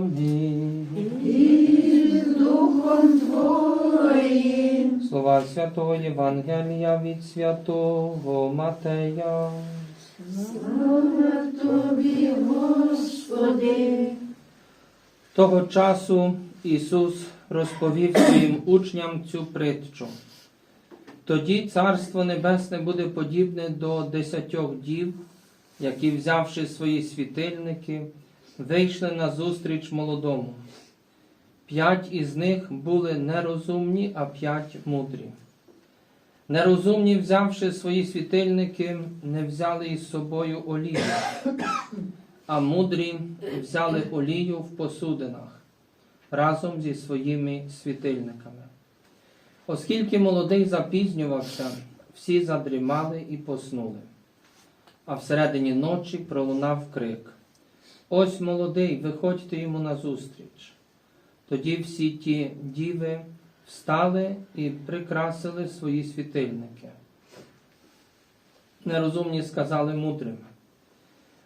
Господь. І з Духом Твоїм. Слова Святого Євангелія від Святого Матея. Слава Тобі, Господи. Того часу Ісус розповів своїм учням цю притчу. Тоді Царство Небесне буде подібне до десятьох дів, які, взявши свої світильники, вийшли на зустріч молодому. П'ять із них були нерозумні, а п'ять мудрі. Нерозумні, взявши свої світильники, не взяли із собою олію, а мудрі взяли олію в посудинах разом зі своїми світильниками. Оскільки молодий запізнювався, всі задрімали і поснули. А всередині ночі пролунав крик: Ось молодий, виходьте йому назустріч. Тоді всі ті діви встали і прикрасили свої світильники. Нерозумні сказали мудрим.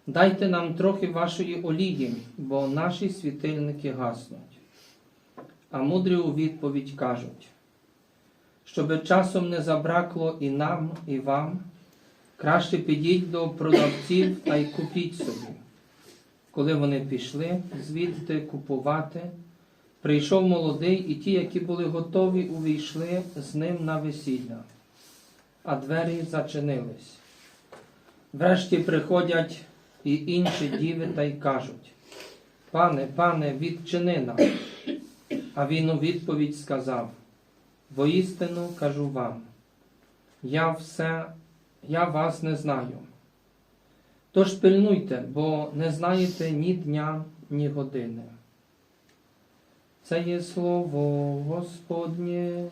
Дайте нам трохи вашої олії, бо наші світильники гаснуть. А мудрі у відповідь кажуть, щоби часом не забракло і нам, і вам, краще підіть до продавців та й купіть собі. Коли вони пішли звідти купувати, прийшов молодий, і ті, які були готові, увійшли з ним на весілля, а двері зачинились. Врешті приходять і інші діви та й кажуть: Пане, пане, відчини нам. А він у відповідь сказав: Воістину кажу вам, я все, я вас не знаю. Тож пильнуйте, бо не знаєте ні дня, ні години. Це є слово Господнє.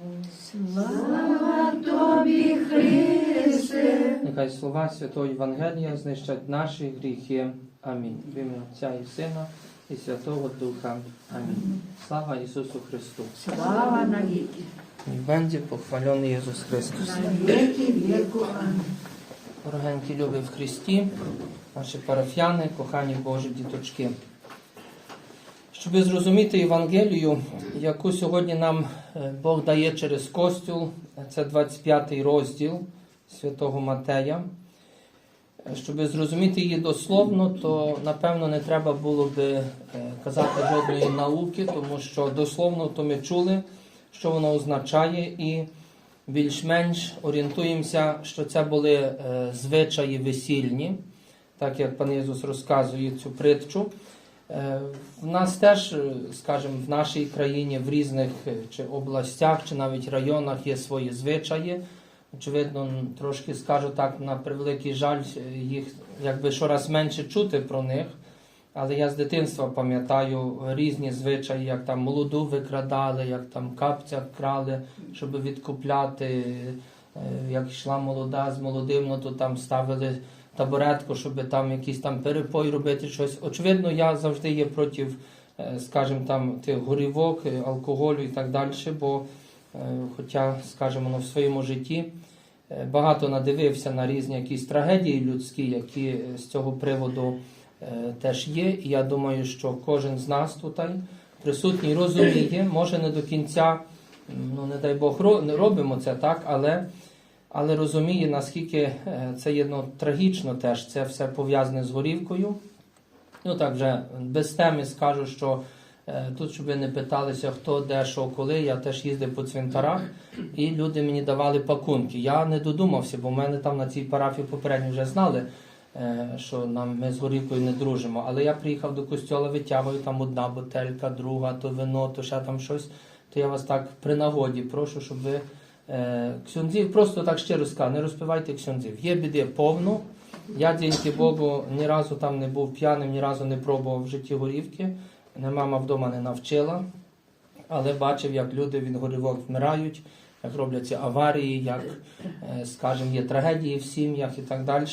Слава Тобі, Христе. Нехай слова Святого Євангелія знищать наші гріхи. Амінь. В ім'я Отця і Сина і Святого Духа. Амінь. Слава Ісусу Христу. Слава навіки. І Бенді похвалений Ісус Христос. На віки віку. Амінь. Дорогенькі любі в Христі, наші парафіяни, кохані Божі діточки. Щоб зрозуміти Євангелію, яку сьогодні нам е, Бог дає через Костюл, це 25 розділ святого Матея. Е, Щоб зрозуміти її дословно, то напевно не треба було би е, казати жодної науки, тому що дословно то ми чули, що воно означає, і більш-менш орієнтуємося, що це були е, звичаї весільні, так як пан Ісус розказує цю притчу. Е, В нас теж, е, скажімо, в нашій країні в різних чи областях, чи навіть районах є свої звичаї. Очевидно, трошки скажу так, на превеликий жаль, їх якби щораз менше чути про них. Але я з дитинства пам'ятаю різні звичаї, як там молоду викрадали, як там капця крали, щоб відкупляти. Е, Як йшла молода з молодим, ну, то там ставили табуретку, щоб там якийсь там перепой робити щось. Очевидно, я завжди є проти, е, скажімо, там тих горівок, е, алкоголю і так далі, бо хоча, скажімо, ну, в своєму житті багато надивився на різні якісь трагедії людські, які з цього приводу теж є. І я думаю, що кожен з нас тут присутній розуміє, може не до кінця, ну не дай Бог, робимо це так, але, але розуміє, наскільки е, це є ну, трагічно теж, це все пов'язане з горівкою. Ну так вже без теми скажу, що е, тут, щоб ви не питалися, хто де, що, коли, я теж їздив по цвинтарах, і люди мені давали пакунки. Я не додумався, бо в мене там на цій парафії попередньо вже знали, е, що нам ми з горівкою не дружимо. Але я приїхав до костьола, витягую там одна бутелька, друга, то вино, то ще там щось. То я вас так при нагоді прошу, щоб ви е, ксьондзів, просто так щиро скажу, не розпивайте ксьондзів. Є біди повно. Я, дякувати Богу, ні разу там не був п'яним, ні разу не пробував в житті горівки. Не мама вдома не навчила, але бачив, як люди від горівок вмирають, як робляться аварії, як, е, скажімо, є трагедії в сім'ях і так далі.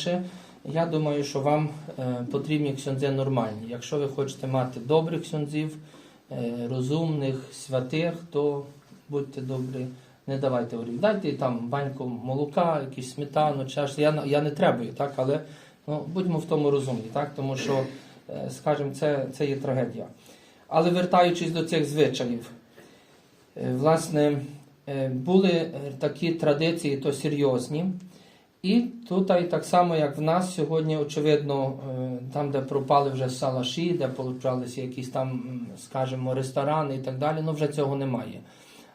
Я думаю, що вам е, потрібні ксьондзи нормальні. Якщо ви хочете мати добрих ксьондзів, е, розумних, святих, то будьте добрі, не давайте горів. Дайте там баньку молока, якусь сметану, чаш. Я, я не требую, так, але ну, будьмо в тому розумні, так, тому що, е, скажімо, це, це є трагедія. Але вертаючись до цих звичаїв, власне, були такі традиції, то серйозні. І тут так само, як в нас сьогодні, очевидно, е, там, де пропали вже салаші, де получалися якісь там, скажімо, ресторани і так далі, ну вже цього немає.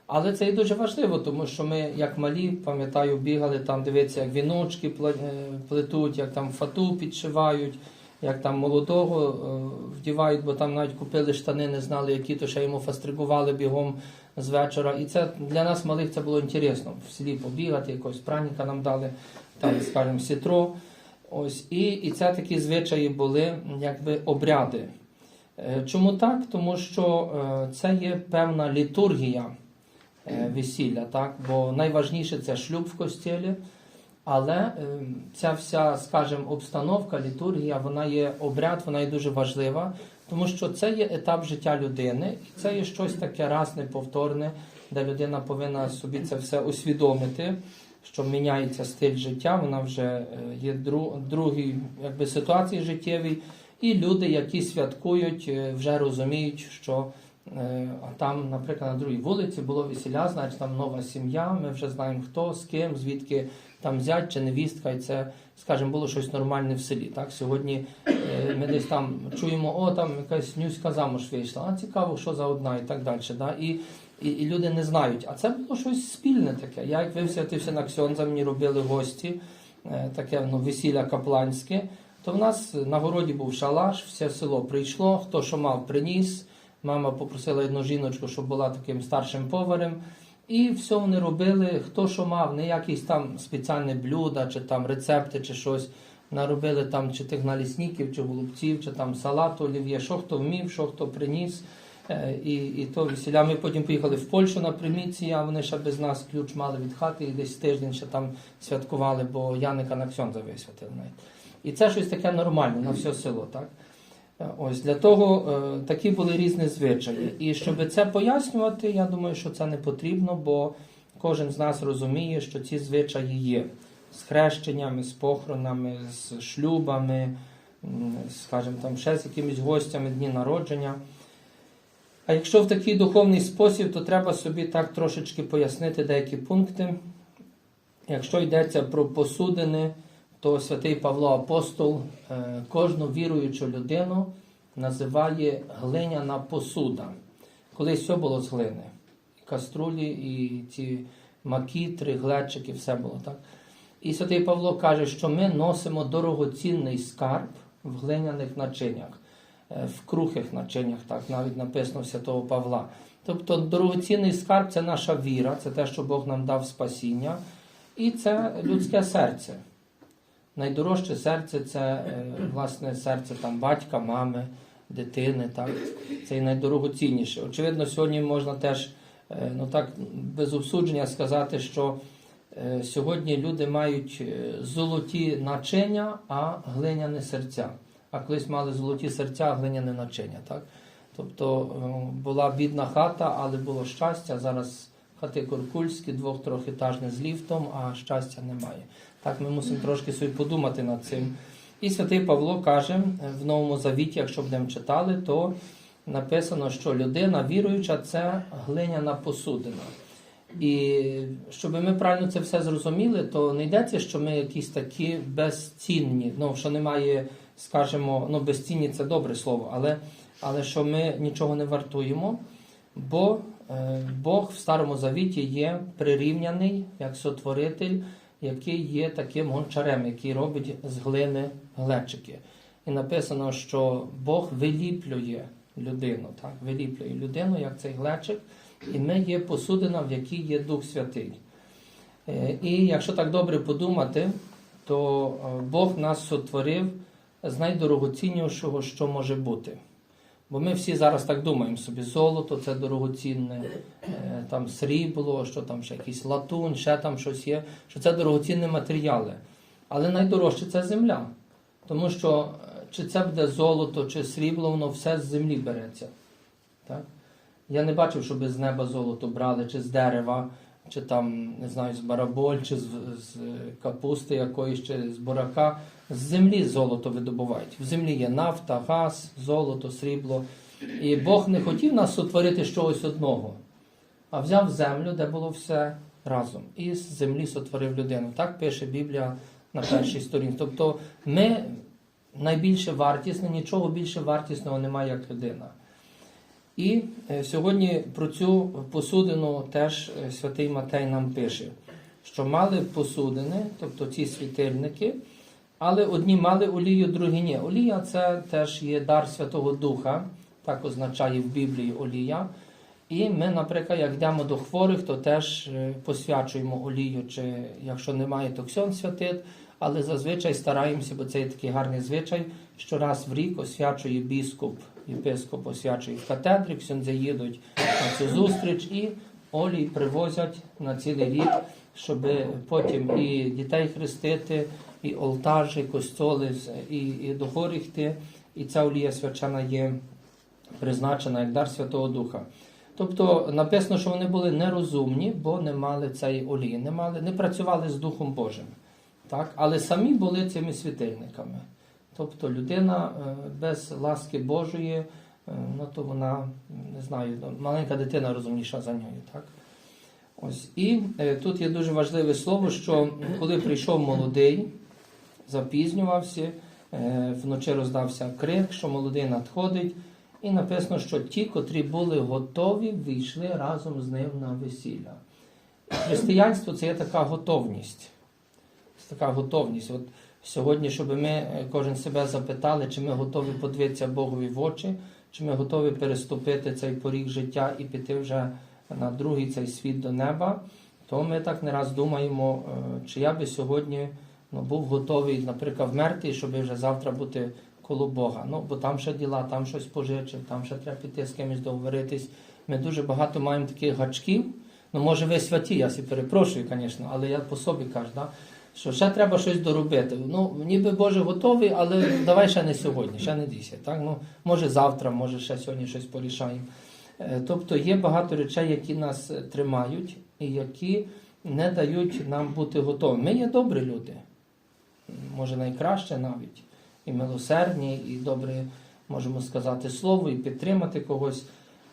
Але це і дуже важливо, тому що ми, як малі, пам'ятаю, бігали там, дивитися, як віночки е, плетуть, як там фату підшивають, як там молодого е, вдівають, бо там навіть купили штани, не знали, які, то ще йому фастригували бігом з вечора. І це для нас малих це було інтересно. В селі побігати, якогось праніка нам дали, там, скажімо, сітро. Ось, і, і це такі звичаї були, якби обряди. Е, Чому так? Тому що е, це є певна літургія е, весілля, так? бо найважніше це шлюб в костілі, але е, ця вся, скажімо, обстановка, літургія, вона є обряд, вона є дуже важлива, тому що це є етап життя людини, і це є щось таке раз неповторне, де людина повинна собі це все усвідомити, що міняється стиль життя, вона вже е, є дру, другій якби, ситуації життєвій, і люди, які святкують, е, вже розуміють, що е, там, наприклад, на другій вулиці було весілля, значить там нова сім'я, ми вже знаємо хто, з ким, звідки там зять чи невістка, і це, скажімо, було щось нормальне в селі. Так? Сьогодні ми десь там чуємо, о, там якась нюська замуж вийшла, а цікаво, що за одна і так далі. Да? І, і люди не знають. А це було щось спільне таке. Я як висвятився на ксьонза, мені робили гості, е, таке ну, весілля капланське. То в нас на городі був шалаш, все село прийшло, хто що мав, приніс. Мама попросила одну жіночку, щоб була таким старшим поварем. І все вони робили, хто що мав, не якісь там спеціальні блюда, чи там рецепти, чи щось. Наробили там чи тих налісників, чи голубців, чи там салату, олів'є, що хто вмів, що хто приніс. Е, І, і то весіля. Ми потім поїхали в Польщу на приміці, а вони ще без нас ключ мали від хати і десь тиждень ще там святкували, бо Яника на Ксьонза висвятили навіть. І це щось таке нормальне на все село. Так? Е, Ось для того е, такі були різні звичаї. І щоб це пояснювати, я думаю, що це не потрібно, бо кожен з нас розуміє, що ці звичаї є з хрещеннями, з похоронами, з шлюбами, скажімо, там ще з якимись гостями дні народження. А якщо в такий духовний спосіб, то треба собі так трошечки пояснити деякі пункти. Якщо йдеться про посудини, то святий Павло Апостол е, кожну віруючу людину називає глиняна посуда. Колись все було з глини. Каструлі, і ці макітри, глечики, все було так. І святий Павло каже, що ми носимо дорогоцінний скарб в глиняних начинях, е, в крухих начинях, так навіть написано святого Павла. Тобто дорогоцінний скарб це наша віра, це те, що Бог нам дав спасіння, і це людське серце. Найдорожче серце це е, власне серце там батька, мами, дитини. Так? Це і найдорогоцінніше. Очевидно, сьогодні можна теж е, ну так, без обсудження сказати, що е, сьогодні люди мають е, золоті начиння, а глиняне серця. А колись мали золоті серця, глиняне начиння. Так? Тобто е, була бідна хата, але було щастя. Зараз хати куркульські, двох трьохетажні з ліфтом, а щастя немає. Так ми мусимо трошки собі подумати над цим. І святий Павло каже е, в Новому Завіті, якщо будемо читали, то написано, що людина віруюча це глиняна посудина. І щоб ми правильно це все зрозуміли, то не йдеться, що ми якісь такі безцінні, ну що немає, скажімо, ну безцінні це добре слово, але, але що ми нічого не вартуємо, бо е, Бог в Старому Завіті є прирівняний як сотворитель який є таким гончарем, який робить з глини глечики. І написано, що Бог виліплює людину, так? виліплює людину, як цей глечик, і ми є посудина, в якій є Дух Святий. Е, І якщо так добре подумати, то е, Бог нас сотворив з найдорогоціннішого, що може бути. Бо ми всі зараз так думаємо собі, золото це дорогоцінне, е, там срібло, що там ще якийсь латунь, ще там щось є, що це дорогоцінні матеріали. Але найдорожче це земля. Тому що е, чи це буде золото, чи срібло, воно все з землі береться. Так? Я не бачив, щоб з неба золото брали, чи з дерева, чи там, не знаю, з бараболь, чи з, з капусти якоїсь, чи з бурака. З землі золото видобувають. В землі є нафта, газ, золото, срібло. І Бог не хотів нас сотворити чогось одного, а взяв землю, де було все разом. І з землі сотворив людину. Так пише Біблія на першій сторінці. Тобто ми найбільше вартісні, нічого більше вартісного немає, як людина. І е, сьогодні про цю посудину теж е, святий Матей нам пише, що мали посудини, тобто ці світильники, але одні мали олію, другі ні. Олія це теж є дар Святого Духа, так означає в Біблії олія. І ми, наприклад, як йдемо до хворих, то теж е, посвячуємо олію, чи якщо немає, то ксьон святить, але зазвичай стараємося, бо це є такий гарний звичай, що раз в рік освячує біскуп, єпископ освячує в катедрі, ксьондзи їдуть на цю зустріч і олій привозять на цілий рік, щоб потім і дітей хрестити, і олтажі, костьоли, і, і до. І ця олія свячена є призначена як дар Святого Духа. Тобто написано, що вони були нерозумні, бо не мали цієї олії, не, мали, не працювали з Духом Божим. Так? Але самі були цими світильниками. Тобто людина е, без ласки Божої, е, ну то вона, не знаю, ну, маленька дитина розумніша за нею. Так? Ось. І е, тут є дуже важливе слово, що коли прийшов молодий, запізнювався, вночі роздався крик, що молодий надходить. І написано, що ті, котрі були готові, вийшли разом з ним на весілля. Християнство це є така готовність. Це така готовність. От сьогодні, щоб ми е, кожен себе запитали, чи ми готові подивитися Богові в очі, чи ми готові переступити цей поріг життя і піти вже на другий цей світ до неба, то ми так не раз думаємо, е, чи я би сьогодні ну, був готовий, наприклад, вмерти, щоб вже завтра бути коло Бога. Ну, бо там ще діла, там щось пожичив, там ще треба піти з кимось договоритись. Ми дуже багато маємо таких гачків. Ну, може, ви святі, я сі перепрошую, звісно, але я по собі кажу, да? Що ще треба щось доробити. Ну, ніби Боже готовий, але давай ще не сьогодні, ще не дійся. Так? Ну, може завтра, може ще сьогодні щось порішаємо. Е, Тобто є багато речей, які нас е, тримають і які не дають нам бути готовими. Ми є добрі люди, може найкраще навіть, і милосердні, і добре можемо сказати слово, і підтримати когось.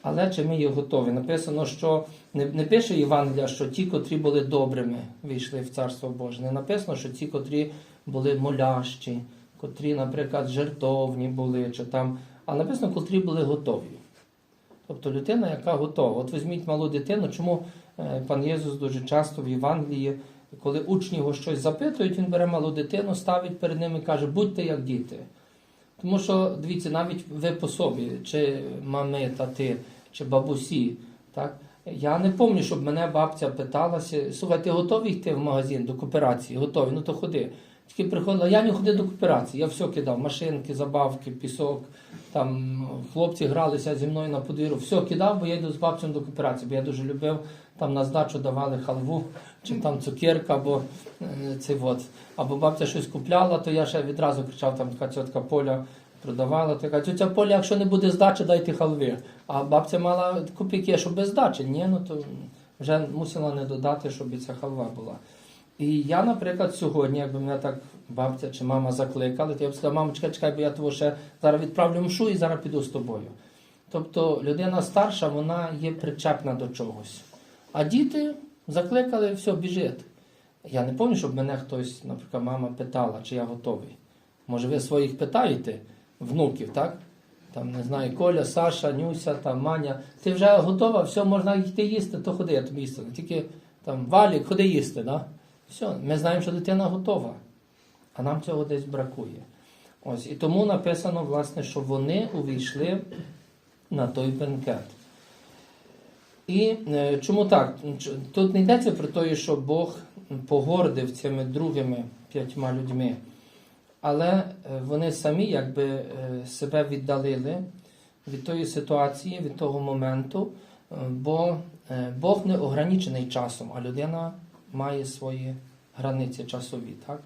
Але чи ми є готові? Написано, що не, не пише Євангелія, що ті, котрі були добрими, війшли в Царство Боже. Не написано, що ті, котрі були молящі, котрі, наприклад, жертовні були, чи там, а написано, котрі були готові. Тобто людина, яка готова. От візьміть малу дитину, чому е, пан Єсус дуже часто в Євангелії, коли учні його щось запитують, він бере малу дитину, ставить перед ними і каже, будьте як діти. Тому що, дивіться, навіть ви по собі, чи мами, тати, чи бабусі, так? Я не пам'ятаю, щоб мене бабця питалася, слухай, ти готовий йти в магазин до кооперації? Готовий, ну то ходи. Тільки приходила, я не ходи до кооперації, я все кидав, машинки, забавки, пісок, там хлопці гралися зі мною на подвір'ю, все кидав, бо я йду з бабцем до кооперації, бо я дуже любив, там на здачу давали халву, чи там цукерка, або е, цей от. Або бабця щось купляла, то я ще відразу кричав, там така тітка Поля продавала, така тетя Поля, якщо не буде здачі, дайте халви. А бабця мала копійки, щоб без здачі. Ні, ну то вже мусила не додати, щоб ця халва була. І я, наприклад, сьогодні, якби мене так бабця чи мама закликали, то я б сказав, мама, чекай, чекай, бо я того ще зараз відправлю мшу і зараз піду з тобою. Тобто людина старша, вона є причепна до чогось. А діти закликали, все, біжить. Я не пам'ятаю, щоб мене хтось, наприклад, мама питала, чи я готовий. Може, ви своїх питаєте, внуків, так? Там, не знаю, Коля, Саша, Нюся, там, Маня. Ти вже готова, все, можна йти їсти, то ходи, я тобі їсти. Тільки там Валік, ходи їсти, да? Все, ми знаємо, що дитина готова, а нам цього десь бракує. Ось, і тому написано, власне, що вони увійшли на той бенкет. І е, чому так? Тут не йдеться про те, що Бог погордив цими другими п'ятьма людьми, але е, вони самі якби е, себе віддалили від тої ситуації, від того моменту, бо Бог не ограничений часом, а людина має свої границі часові. Так?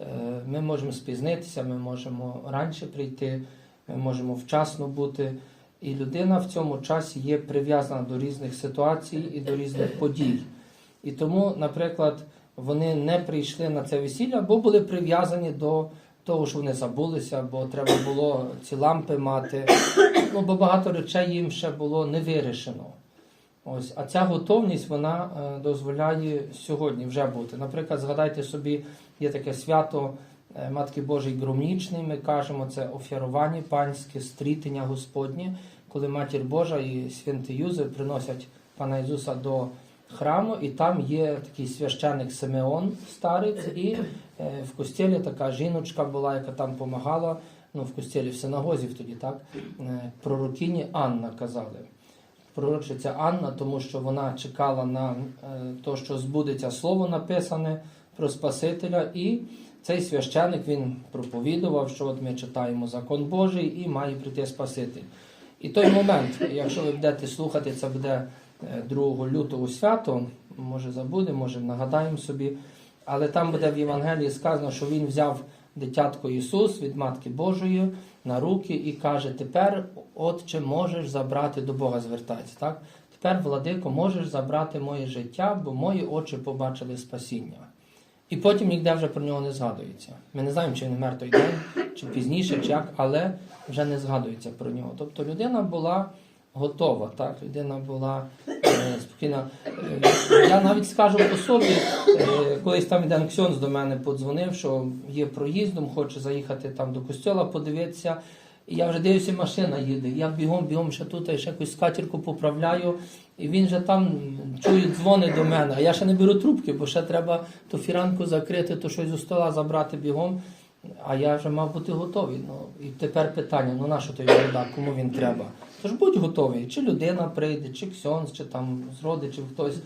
Е, Ми можемо спізнитися, ми можемо раніше прийти, ми можемо вчасно бути. І людина в цьому часі є прив'язана до різних ситуацій і до різних подій. І тому, наприклад, вони не прийшли на це весілля, бо були прив'язані до того, що вони забулися, бо треба було ці лампи мати. Ну, бо багато речей їм ще було не вирішено. Ось, а ця готовність вона е, дозволяє сьогодні вже бути. Наприклад, згадайте собі, є таке свято е, Матки Божої Громнічний. Ми кажемо це офірування панське, стрітення Господнє, коли Матір Божа і святий Юзеф приносять пана Ісуса до храму, і там є такий священик Симеон, старець, і е, в костілі така жіночка була, яка там допомагала. Ну, в костілі в синагозі тоді так пророкині Анна казали пророчиця Анна, тому що вона чекала на те, що збудеться слово написане про Спасителя, і цей священик він проповідував, що от ми читаємо закон Божий і має прийти Спаситель. І той момент, якщо ви будете слухати, це буде е, 2 лютого свято, може забудемо, може нагадаємо собі, але там буде в Євангелії сказано, що він взяв дитятко Ісус від Матки Божої на руки і каже: Тепер, Отче, можеш забрати до Бога, звертається. так? Тепер, владико, можеш забрати моє життя, бо мої очі побачили спасіння. І потім ніде вже про нього не згадується. Ми не знаємо, чи він мертвий день, чи пізніше, чи як, але вже не згадується про нього. Тобто людина була готова, так? людина була е, спокійна. Е, я навіть скажу по собі, е, колись там один ксьонз до мене подзвонив, що є проїздом, хоче заїхати там до костьола, подивитися. Я вже дивлюся, машина їде. Я бігом, бігом ще тут, ще якусь скатірку поправляю, і він же там чує дзвони до мене. А я ще не беру трубки, бо ще треба ту фіранку закрити, то щось зі стола забрати бігом. А я вже мав бути готовий. Ну, і тепер питання: ну на що той вода, кому він треба? Тож будь готовий, чи людина прийде, чи ксьонз, чи там з родичів хтось.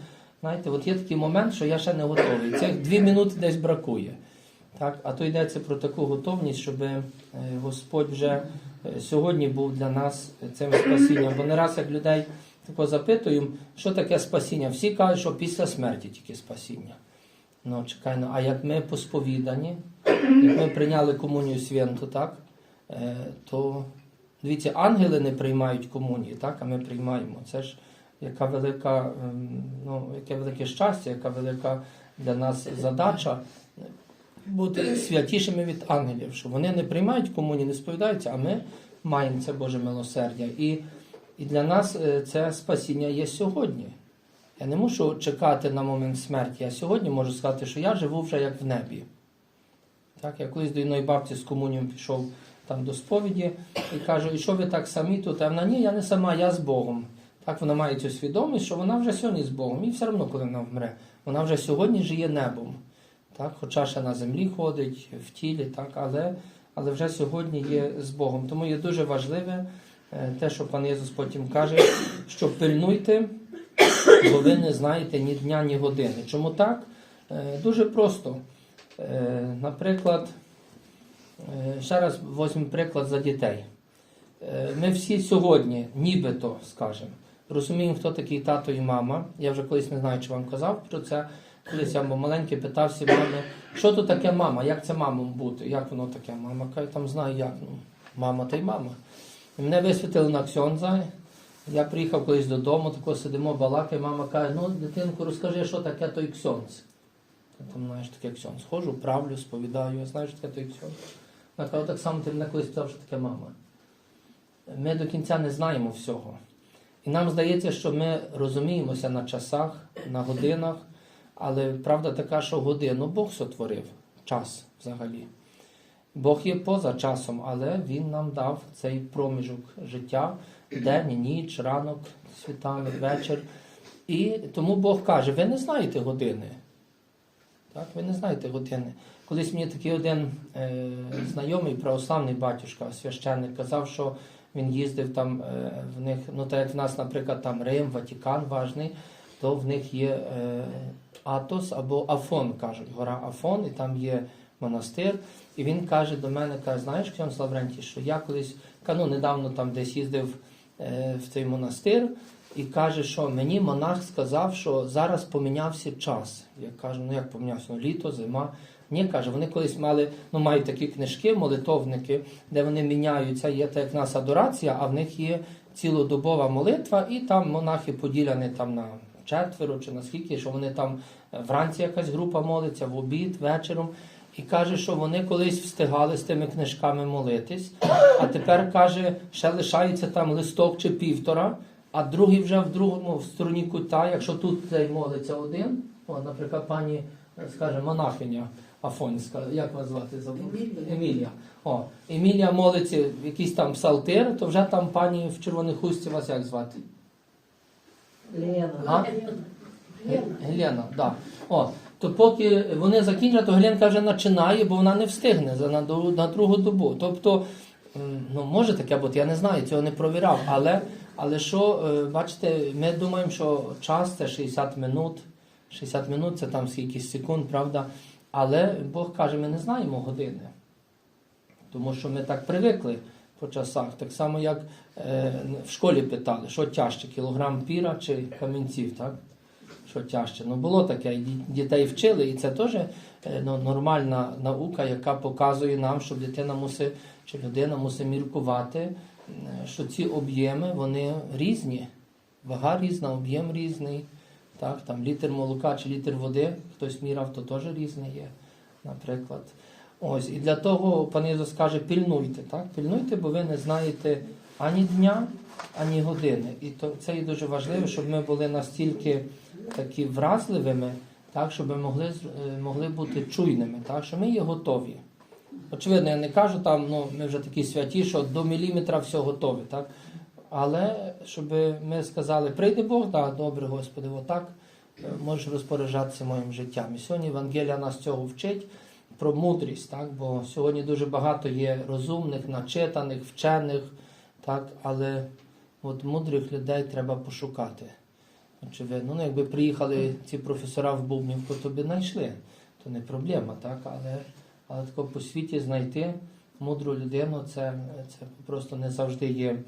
Знаєте, от є такий момент, що я ще не готовий. Цих дві минути десь бракує. Так, а то йдеться про таку готовність, щоб е, Господь вже е, сьогодні був для нас цим спасінням. Бо не раз як людей тако запитуємо, що таке спасіння. Всі кажуть, що після смерті тільки спасіння. Ну, чекай, ну, а як ми посповідані, як ми прийняли комунію святу, так, е, то дивіться, ангели не приймають комунії, так, а ми приймаємо. Це ж яка велика, ем, ну, яке велике щастя, яка велика для нас задача бути святішими від ангелів, що вони не приймають комунії, не сповідаються, а ми маємо це Боже милосердя. І, і для нас е, це спасіння є сьогодні. Я не мушу чекати на момент смерті. Я сьогодні можу сказати, що я живу вже як в небі. Так, я колись до одної бабці з комунією пішов там до сповіді і кажу, і що ви так самі тут? А вона ні, я не сама, я з Богом. Так вона має цю свідомість, що вона вже сьогодні з Богом. І все одно, коли вона вмре, вона вже сьогодні жиє небом. Так, хоча ще на землі ходить, в тілі, так, але, але вже сьогодні є з Богом. Тому є дуже важливе е, те, що пан Ісус потім каже, що пильнуйте, бо ви не знаєте ні дня, ні години. Чому так? Е, Дуже просто. Е, Наприклад, ще раз візьмемо приклад за дітей. Е, Ми всі сьогодні, нібито скажемо, розуміємо, хто такий тато і мама. Я вже колись не знаю, чи вам казав про це. Колись я був маленький, питався мами, що то таке мама, як це мамом бути, як воно таке? Мама каже, там знаю як. Ну, мама та й мама. І мене висвітили на Ксьонза. Я приїхав колись додому, тако сидимо, балакаємо, мама каже, ну, дитинку, розкажи, що таке той ксьонз. Я там, знаєш, таке ксьонз. Ходжу, правлю, сповідаю, що таке той ксьонз. Каже, так само ти мене колись питав, що таке мама. Ми до кінця не знаємо всього. І нам здається, що ми розуміємося на часах, на годинах, але правда така, що годину Бог сотворив час взагалі. Бог є поза часом, але Він нам дав цей проміжок життя, день, ніч, ранок, світанок, вечір. І тому Бог каже: ви не знаєте години. Так? Ви не знаєте години. Колись мені такий один е, знайомий православний батюшка, священник, казав, що він їздив там е, в них, ну так як в нас, наприклад, там Рим, Ватикан важний, то в них є е, Атос або Афон, кажуть, гора Афон, і там є монастир. І він каже до мене, каже, знаєш, Ксьон Славрентій, що я колись, ну, недавно там десь їздив е, в цей монастир, і каже, що мені монах сказав, що зараз помінявся час. Я кажу, ну як помінявся? Ну, літо, зима. Ні, каже, вони колись мали, ну мають такі книжки, молитовники, де вони міняються, є так як нас адорація, а в них є цілодобова молитва, і там монахи поділяні там на четверо чи на скільки, що вони там е, вранці якась група молиться, в обід, вечором. І каже, що вони колись встигали з тими книжками молитись, а тепер каже, ще лишається там листок чи півтора, а другий вже в другому в стороні кута, якщо тут цей молиться один, о, наприклад, пані, е, скаже, монахиня Афонська, як вас звати? Забув? Емілія. Емілія. О, Емілія молиться в якийсь там псалтир, то вже там пані в червоній хустці вас як звати? Лена. А? Гелена, да. О, то поки вони закінчать, то Геленка вже починає, бо вона не встигне за на, на другу добу. Тобто, ну може таке бути, я не знаю, цього не провіряв. Але, але що, е, бачите, ми думаємо, що час це 60 минут. 60 минут це там скільки секунд, правда? Але Бог каже, ми не знаємо години. Тому що ми так привикли по часах. Так само, як е, в школі питали, що тяжче, кілограм піра чи камінців, так? Що тяжче. Ну було таке, дітей вчили, і це теж е, ну, нормальна наука, яка показує нам, що дитина мусить, чи людина мусить міркувати, е, що ці об'єми вони різні. Вага різна, об'єм різний. Так, там літр молока чи літр води, хтось міряв, то теж різне є, наприклад. Ось, і для того пан Ісус каже, пильнуйте, так? Пильнуйте, бо ви не знаєте ані дня, ані години. І то це є дуже важливо, щоб ми були настільки такі вразливими, так, щоб ми могли, е, могли бути чуйними, так, що ми є готові. Очевидно, я не кажу там, ну ми вже такі святі, що до міліметра все готове, так? Але щоб ми сказали, прийде Бог, да, добре, Господи, отак е, можеш розпоряджатися моїм життям. І сьогодні Евангелія нас цього вчить про мудрість, так? бо сьогодні дуже багато є розумних, начитаних, вчених, так? але от мудрих людей треба пошукати. Очевидно, ну якби приїхали ці професора в Бубнівку, то би знайшли, то не проблема, так? але, але тако по світі знайти мудру людину, це, це просто не завжди є.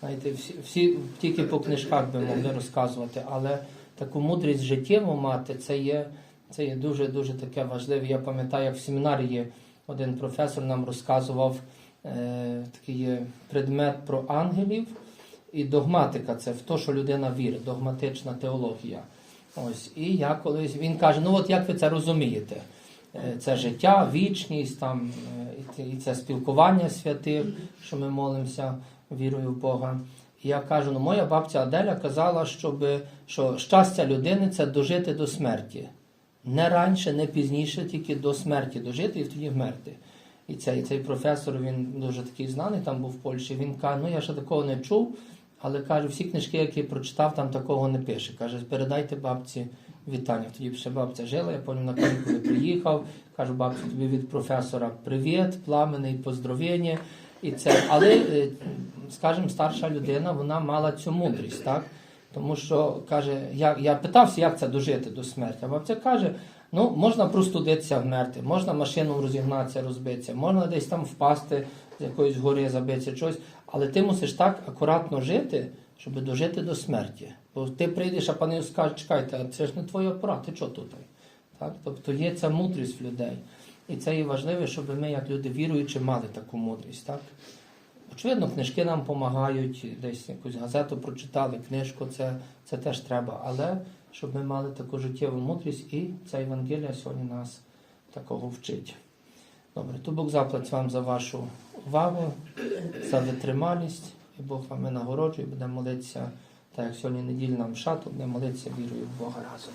Знаєте, всі, всі тільки по книжках би могли розказувати, але таку мудрість життєву мати, це є, це є дуже дуже таке важливе. Я пам'ятаю, як в семінарії один професор нам розказував е, такий предмет про ангелів і догматика. Це в те, що людина вірить, догматична теологія. Ось і я колись він каже: ну от як ви це розумієте? Е, Це життя, вічність, там е, і це- спілкування святих, що ми молимося вірою в Бога. І я кажу, ну моя бабця Аделя казала, щоб, що щастя людини це дожити до смерті. Не раніше, не пізніше, тільки до смерті дожити і тоді вмерти. І цей, цей професор, він дуже такий знаний, там був в Польщі. Він каже, ну я ще такого не чув, але каже, всі книжки, які прочитав, там такого не пише. Каже, передайте бабці вітання. Тоді ще бабця жила, я потім на канікули приїхав. Кажу, бабці, тобі від професора привіт, пламенний, поздравлення. І це, але, е, скажімо, старша людина, вона мала цю мудрість, так? Тому що каже, я, я питався, як це дожити до смерті. А бабця каже: ну, можна простудитися вмерти, можна машину розігнатися, розбитися, можна десь там впасти з якоїсь гори, забитися чогось, але ти мусиш так акуратно жити, щоб дожити до смерті. Бо ти прийдеш, а пани скаже, чекайте, це ж не твоя пора, ти чого тут? Так? Тобто є ця мудрість в людей. І це є важливо, щоб ми, як люди віруючі, мали таку мудрість. Так? Очевидно, книжки нам допомагають, десь якусь газету прочитали, книжку, це, це теж треба. Але щоб ми мали таку життєву мудрість, і ця Євангелія сьогодні нас такого вчить. Добре, то Бог заплатить вам за вашу увагу, за витрималість, і Бог вам і нагороджує, буде молитися, так як сьогодні недільна мша, то буде молитися вірою в Бога разом.